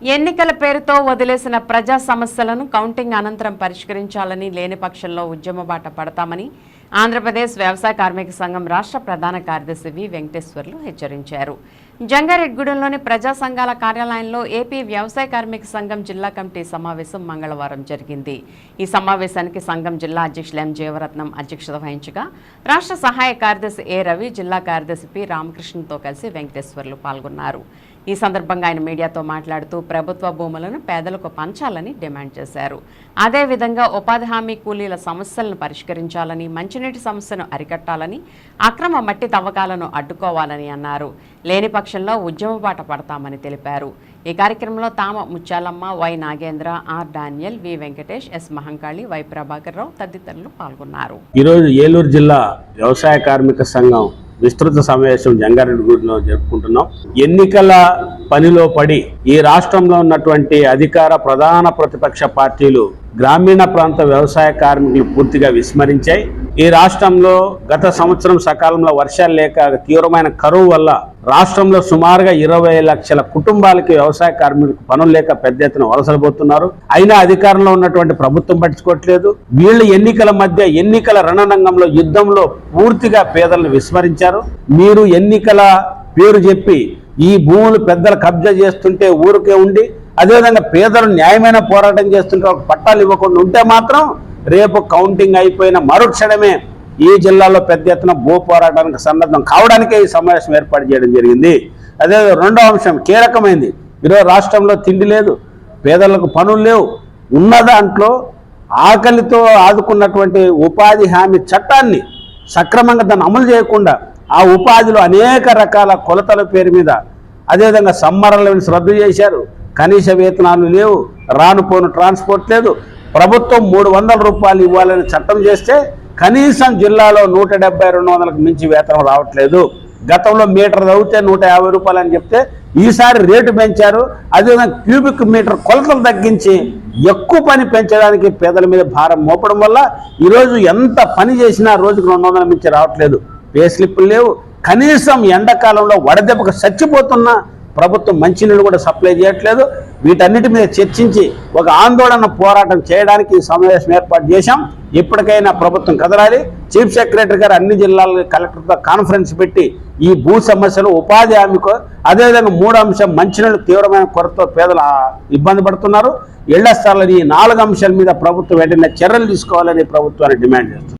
ఎన్నికల పేరుతో వదిలేసిన ప్రజా సమస్యలను కౌంటింగ్ అనంతరం పరిష్కరించాలని లేని పక్షంలో ఉద్యమ బాట పడతామని ఆంధ్రప్రదేశ్ వ్యవసాయ కార్మిక సంఘం రాష్ట్ర ప్రధాన కార్యదర్శి వి వెంకటేశ్వర్లు హెచ్చరించారు. జంగారెడ్గూడెంలోని ప్రజా సంఘాల కార్యాలయంలో ఏపీ వ్యవసాయ కార్మిక సంఘం జిల్లా కమిటీ సమావేశం మంగళవారం జరిగింది. ఈ సమావేశానికి సంఘం జిల్లా అధ్యక్షులు ఎం. జీవరత్నం అధ్యక్షత వహించగా రాష్ట్ర సహాయ కార్యదర్శి ఏ. రవి జిల్లా కార్యదర్శి పి. రామకృష్ణతో కలిసి వెంకటేశ్వర్లు పాల్గొన్నారు. ఈ సందర్భంగా ఆయన మీడియాతో మాట్లాడుతూ ప్రభుత్వ భూములను పేదలకు పంచాలని డిమాండ్ చేశారు. అదేవిధంగా ఉపాధి హామీ కూలీల సమస్యలను పరిష్కరించాలని మంచి మంచినీటి సమస్యను అరికట్టాలని అక్రమ మట్టి తవ్వకాలను అడ్డుకోవాలని అన్నారు. లేని పక్షంలో ఉద్యమ బాట పడతామని తెలిపారు. ఈ కార్యక్రమంలో తామ Muthyalamma Y Nagendra R Daniel V Venkatesh S Mahankali Y Prabhakar Rao తదితరులు పాల్గొన్నారు. ఈరోజు ఏలూరు జిల్లా వ్యవసాయ కార్మిక సంఘం విస్తృత సమావేశం జంగారెడ్డిగూడలో జరుపుకుంటున్నాం. ఎన్నికల పనిలో పడి ఈ రాష్ట్రంలో ఉన్నటువంటి అధికార ప్రధాన ప్రతిపక్ష పార్టీలు గ్రామీణ ప్రాంత వ్యవసాయ కార్మికులు పూర్తిగా విస్మరించాయి. ఈ రాష్ట్రంలో గత సంవత్సరం సకాలంలో వర్షాలు లేక తీవ్రమైన కరువు వల్ల రాష్ట్రంలో సుమారుగా ఇరవై లక్షల కుటుంబాలకి వ్యవసాయ కార్మికులకు పనులు లేక పెద్ద ఎత్తున వలసలబోతున్నారు అయినా అధికారంలో ఉన్నటువంటి ప్రభుత్వం పట్టించుకోవట్లేదు. వీళ్ళు ఎన్నికల మధ్య ఎన్నికల రణరంగంలో యుద్ధంలో పూర్తిగా పేదలను విస్మరించారు. మీరు ఎన్నికల పేరు చెప్పి ఈ భూములు పెద్దలు కబ్జా చేస్తుంటే ఊరికే ఉండి అదేవిధంగా పేదలు న్యాయమైన పోరాటం చేస్తుంటే ఒక పట్టాలు ఇవ్వకుండా ఉంటే మాత్రం రేపు కౌంటింగ్ అయిపోయిన మరుక్షణమే ఈ జిల్లాలో పెద్ద ఎత్తున భూ పోరాటానికి సన్నద్ధం కావడానికే ఈ సమావేశం ఏర్పాటు చేయడం జరిగింది. అదే రెండో అంశం కీలకమైంది. ఈరోజు రాష్ట్రంలో తిండి లేదు పేదలకు పనులు లేవు. ఉన్న దాంట్లో ఆకలితో ఆదుకున్నటువంటి ఉపాధి హామీ చట్టాన్ని సక్రమంగా దాన్ని అమలు చేయకుండా ఆ ఉపాధిలో అనేక రకాల కొలతల పేరు మీద అదేవిధంగా సమ్మరలను రద్దు చేశారు. కనీస వేతనాలు లేవు రానుపోను ట్రాన్స్పోర్ట్ లేదు. ప్రభుత్వం మూడు వందల రూపాయలు ఇవ్వాలని చట్టం చేస్తే కనీసం జిల్లాలో నూట డెబ్బై రెండు వందలకు మించి వేతనం రావట్లేదు. గతంలో మీటర్ చదివితే నూట యాభై రూపాయలు అని చెప్తే ఈసారి రేటు పెంచారు. అదేవిధంగా క్యూబిక్ మీటర్ కొలతలు తగ్గించి ఎక్కువ పని పెంచడానికి పేదల మీద భారం మోపడం వల్ల ఈరోజు ఎంత పని చేసినా రోజుకు రెండు వందల మించి రావట్లేదు. పే స్లిప్పులు లేవు. కనీసం ఎండాకాలంలో వడదెబ్బకు చచ్చిపోతున్న ప్రభుత్వం మంచినీళ్ళు కూడా సప్లై చేయట్లేదు. వీటన్నిటి మీద చర్చించి ఒక ఆందోళన పోరాటం చేయడానికి ఈ సమావేశం ఏర్పాటు చేశాం. ఇప్పటికైనా ప్రభుత్వం కదలాలి. చీఫ్ సెక్రటరీ గారు అన్ని జిల్లాల కలెక్టర్తో కాన్ఫరెన్స్ పెట్టి ఈ భూ సమస్యలు ఉపాధి హామీకో అదేవిధంగా మూడు అంశం మంచినీళ్ళు తీవ్రమైన కొరతతో పేదలు ఇబ్బంది పడుతున్నారు. ఇళ్ళ స్థలాలు ఈ నాలుగు అంశాల మీద ప్రభుత్వం వెంటనే చర్యలు తీసుకోవాలని ప్రభుత్వాన్ని డిమాండ్ చేస్తుంది